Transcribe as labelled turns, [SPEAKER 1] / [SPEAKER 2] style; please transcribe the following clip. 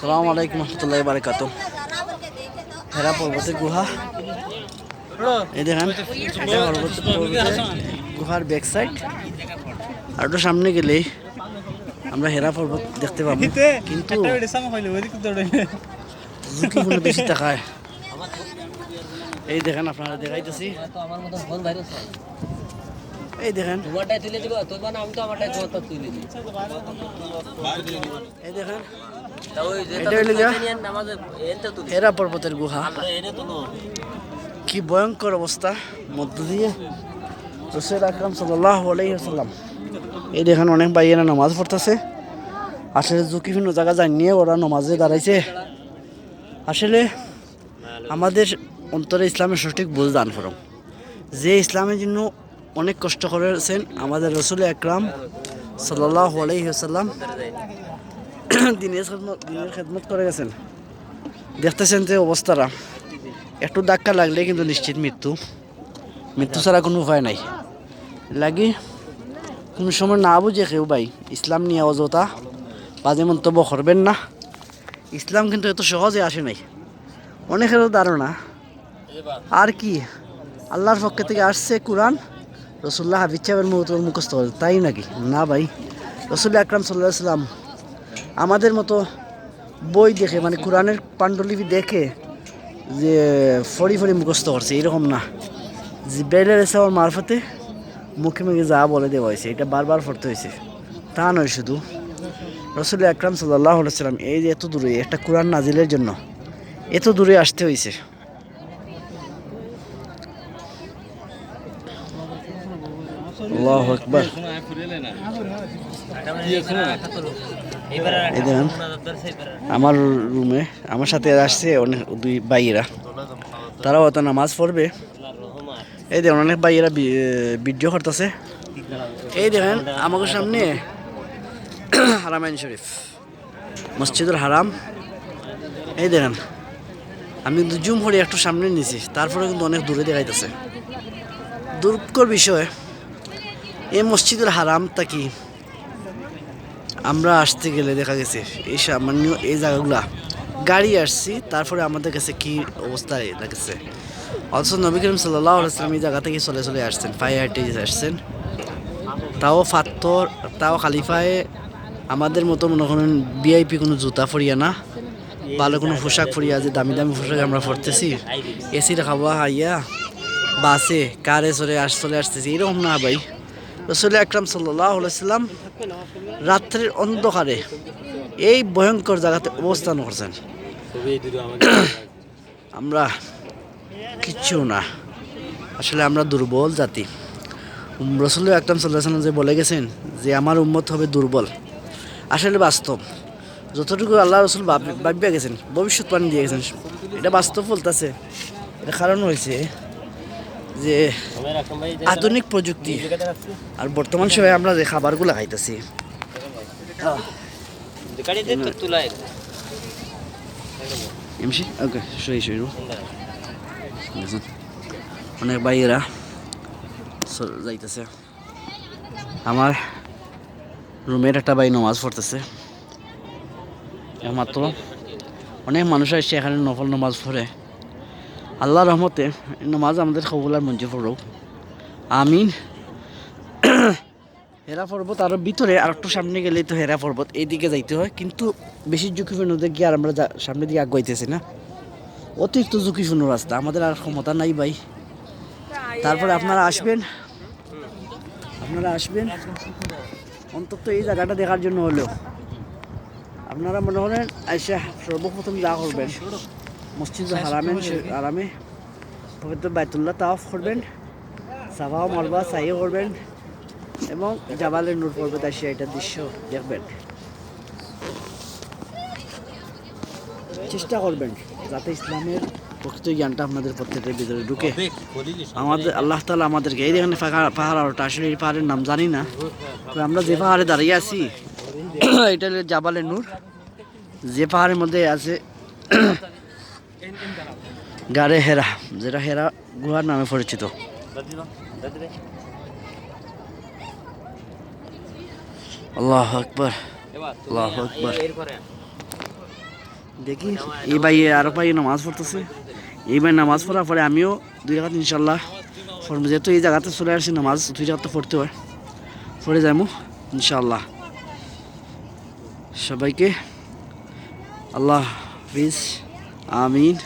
[SPEAKER 1] সালাম আলাইকুম রহমতুল্লাহ বারকাত হেরা পর্বতের গুহা। এই দেখেন গুহার ব্যাক সাইড আর একটু সামনে গেলেই আমরা হেরা পর্বত দেখতে পাবো। কিন্তু ঝুঁকিপূর্ণ বেশি টাকায়। এই দেখেন আপনারা দেখাইতেছি
[SPEAKER 2] আমার মতো ফোন ভাইরাস হয়
[SPEAKER 1] এই দেখেন।
[SPEAKER 2] তুলে দিব আমি তো আমারটাই তুলে দিই।
[SPEAKER 1] এই হেরা পর্বতের গুহা। কি ভয়ঙ্কর অবস্থা। মধ্য দিয়ে রসুল আকরাম সাল্লাহ আলাইসাল্লাম এই দেখেন অনেক বাইয়েরা নামাজ পড়তেছে। আসলে ঝুঁকিপূর্ণ জায়গা যায় নিয়ে ওরা নামাজে দাঁড়াইছে। আসলে আমাদের অন্তরে ইসলামের সঠিক বুঝ দান করম যে ইসলামের জন্য অনেক কষ্ট করেছেন আমাদের রসুল আকরাম সাল্লাহ আলাইসাল্লাম দিনের দিনের খেদমত করে গেছেন। দেখতেছেন যে অবস্থাটা। একটু ধাক্কা লাগলে কিন্তু নিশ্চিত মৃত্যু। মৃত্যু ছাড়া কোনো উপায় নাই। লাগি কোনো সময় না বুঝে কেউ ভাই, ইসলাম নিয়ে অযথা বাজে মন্তব্য করবেন না। ইসলাম কিন্তু এত সহজে আসে নাই। অনেকেরও ধারণা। আর কি? আল্লাহর পক্ষ থেকে আসছে কোরআন। রসুল্লাহ হাবিজ সাহেবের মুখ মুখস্থ করে তাই নাকি? না ভাই রসুল্লাহ আকরাম সাল্লাহ সাল্লাম আমাদের মতো বই দেখে মানে কোরআনের পাণ্ডুলিপি দেখে যে ফড়ি ফড়ি মুখস্থ করছে, এরকম না। যে জিব্রাইলের আমার মারফতে মুখে মুখে যা বলে দেওয়া হয়েছে, এটা বারবার পড়তে হয়েছে। তা নয় শুধু। রসুল আকরাম সাল্লাহ সাল্লাম এই যে এত দূরে একটা কোরআন নাজিলের জন্য এত দূরে আসতে হয়েছে। আল্লাহ আকবার। আমার রুমে, আমার সাথে আসছে অনেক দুই ভাইয়েরা। তারাও অত নামাজ পড়বে। এই দেখেন, অনেক ভাইয়েরা ভিডিও করতেছে। এই দেখেন আমাকে সামনে হারামাইন শরীফ, মসজিদুল হারাম। এই দেখেন, আমি জুম করে একটু সামনে নিয়েছি তারপরে কিন্তু অনেক দূরে দেখাইতেছে। দুর্গর বিষয়। এই মসজিদুল হারামটা কি? আমরা আসতে গেলে দেখা গেছে, এই সামান্য এই জায়গাগুলা। গাড়ি আসছি, তারপরে আমাদের কাছে কি অবস্থা লাগছে অথচ নবী করিম সাল্লাহ এই জায়গা থেকে চলে চলে আসছেন পায়ে হাঁটে আসছেন। তাও ফাত্তর, তাও খালিফায় আমাদের মতো মনে করেন ভিআইপি কোনো জুতা ফরিয়া না, ভালো কোনো পোশাক ফরিয়া যে দামি দামি পোশাক আমরা পরতেছি। এসি খাওয়া হাইয়া, বাসে, কারে চলে আস, চলে আসতেছি, এরকম না ভাই। রসুল আকরাম সাল্লাম রাত্রের অন্ধকারে এই ভয়ঙ্কর জায়গাতে অবস্থান করছেন। আমরা কিচ্ছু না। আসলে আমরা দুর্বল জাতি। রসুল আকরাম সাল্লাহ যে বলে গেছেন যে আমার উম্মত হবে দুর্বল। আসলে বাস্তব। যতটুকু আল্লাহ রসুল ভাবিয়া গেছেন, ভবিষ্যৎবাণী দিয়ে গেছেন, এটা বাস্তব বলতেছে। এটা কারণ হয়েছে যে আধুনিক প্রযুক্তি। আর বর্তমান সময়ে আমরা যে খাবারগুলো খাইতেছি। অনেক চল- যাইতেছে। আমার রুমের একটা ভাই নমাজ পড়তেছে। মাত্র অনেক মানুষ আসছে, এখানে নফল নমাজ পড়ে। আল্লাহ রহমতে নমাজ আমাদের কবুলার মঞ্জুর পড়ুক আমিন। হেরা পর্বত আরও ভিতরে আর একটু সামনে গেলেই তো হেরা পর্বত এইদিকে যাইতে হয়, কিন্তু বেশি ঝুঁকিপূর্ণ গিয়ে আর আমরা সামনের দিকে আগাইতেছি না। অতিরিক্ত ঝুঁকিপূর্ণ রাস্তা, আমাদের আর ক্ষমতা নাই ভাই। তারপরে আপনারা আসবেন। আপনারা আসবেন। অন্তত এই জায়গাটা দেখার জন্য হলেও। আপনারা মনে করেন, আইসা সর্বপ্রথম যা করবেন। মসজিদ হারামেন আরামে পবিত্র বাইতুল্লাহ তাওয়াফ করবেন সাফাও মারবা সাইও করবেন এবং জাবালের নূর পর্বত আসিয়া এটার দৃশ্য দেখবেন। চেষ্টা করবেন যাতে ইসলামের প্রকৃত জ্ঞানটা আপনাদের প্রত্যেকের ভিতরে ঢুকে। আমাদের আল্লাহ তালা আমাদেরকে এই দেখেন পাহাড় পাহাড় আর ওটা আসলে এই পাহাড়ের নাম জানি না। আমরা যে পাহাড়ে দাঁড়িয়ে আছি এটা জাবালের নূর। যে পাহাড়ের মধ্যে আছে গাড়ে হেরা যেটা হেরা গুহার নামে পরিচিত। আল্লাহ আকবর আল্লাহ আকবর। দেখি এই ভাই আরও ভাই নামাজ পড়তেছে। এই ভাই নামাজ পড়ার পরে আমিও দুই রাখাত ইনশাল্লাহ পড়ব। যেহেতু এই জায়গাতে চলে আসছি নামাজ দুই রাখাতে পড়তে হয়। পড়ে যাব ইনশাল্লাহ সবাইকে আল্লাহ হাফিজ। আমিন